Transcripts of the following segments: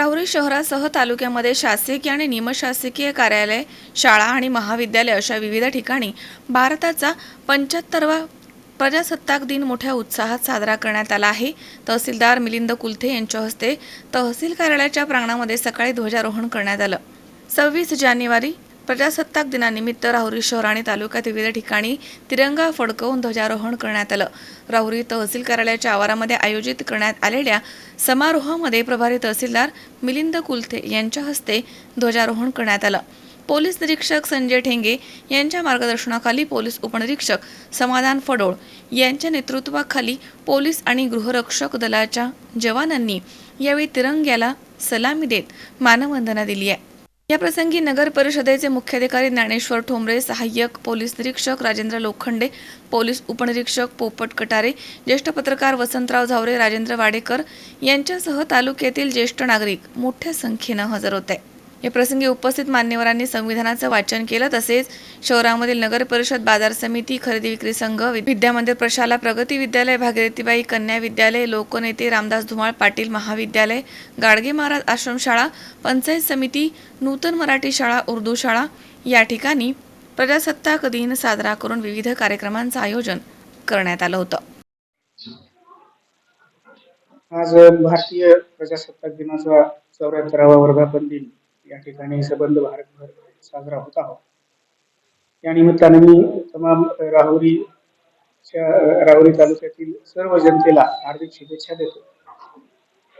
राहुरी शहरासह तालुक्यामध्ये शासकीय आणि निमशासकीय कार्यालय शाळा आणि महाविद्यालय अशा विविध ठिकाणी भारताचा पंच्याहत्तरवा प्रजासत्ताक दिन मोठ्या उत्साहात साजरा करण्यात आला आहे. तहसीलदार मिलिंद कुलथे यांच्या हस्ते तहसील कार्यालयाच्या प्रांगणामध्ये सकाळी ध्वजारोहण करण्यात आलं. सव्वीस जानेवारी प्रजासत्ताक दिनानिमित्त राहुरी शहर आणि तालुक्यात विविध ठिकाणी तिरंगा फडकवून ध्वजारोहण करण्यात आलं. राहुरी तहसील कार्यालयाच्या आवारामध्ये आयोजित करण्यात आलेल्या समारोहामध्ये प्रभारी तहसीलदार मिलिंद कुलथे यांच्या हस्ते ध्वजारोहण करण्यात आलं. पोलीस निरीक्षक संजय ठेंगे यांच्या मार्गदर्शनाखाली पोलीस उपनिरीक्षक समाधान फडोळ यांच्या नेतृत्वाखाली पोलीस आणि गृहरक्षक दलाच्या जवानांनी यावेळी तिरंग्याला सलामी देत मानवंदना दिली आहे. या प्रसंगी नगर परिषदेचे मुख्याधिकारी ज्ञानेश्वर ठोंबरे सहाय्यक पोलीस निरीक्षक राजेंद्र लोखंडे पोलीस उपनिरीक्षक पोपट कटारे ज्येष्ठ पत्रकार वसंतराव झावरे राजेंद्र वाडेकर यांच्यासह तालुक्यातील ज्येष्ठ नागरिक मोठ्या संख्येनं हजर होते. या प्रसंगी उपस्थित मान्यवरांनी संविधानाचं वाचन केलं. तसेच शहरामधील नगर परिषद बाजार समिती खरेदी विक्री संघ विद्यामंदिर प्रशाला प्रगती विद्यालय भागीरथीबाई कन्या विद्यालय लोकनेते रामदास धुमाळ पाटील महाविद्यालय गाडगे महाराज आश्रमशाळा पंचायत समिती नूतन मराठी शाळा उर्दू शाळा या ठिकाणी प्रजासत्ताक दिन साजरा करून विविध कार्यक्रमांचं आयोजन करण्यात आलं होतं. आज भारतीय प्रजासत्ताक दिनाचा चौऱ्याहत्तरावा वर्धापन दिन. या ठिकाणी सबंध भारतभर साजरा होत आहोत. या निमित्ताने मी तमाम राहुरीच्या राहुरी तालुक्यातील सर्व जनतेला हार्दिक शुभेच्छा देतो.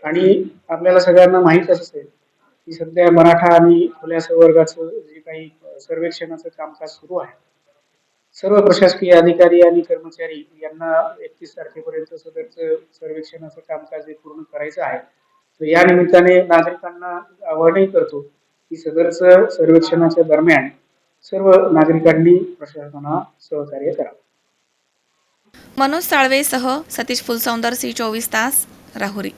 आणि आपल्याला सगळ्यांना माहीतच असेल की सध्या मराठा आणि खुल्या संवर्गाचं जे काही सर्वेक्षणाचं कामकाज सुरू आहे सर्व प्रशासकीय अधिकारी आणि कर्मचारी यांना एकतीस तारखेपर्यंत सदरचं सर्वेक्षणाचं कामकाज पूर्ण करायचं आहे. तर या निमित्ताने नागरिकांना आवाहनही करतो की सदरच सर्वेक्षणाच्या दरम्यान सर्व नागरिकांनी प्रशासनाला सहकार्य करावं मनोज साळवेसह सतीश फुलसौंदर सी चोवीस तास राहुरी.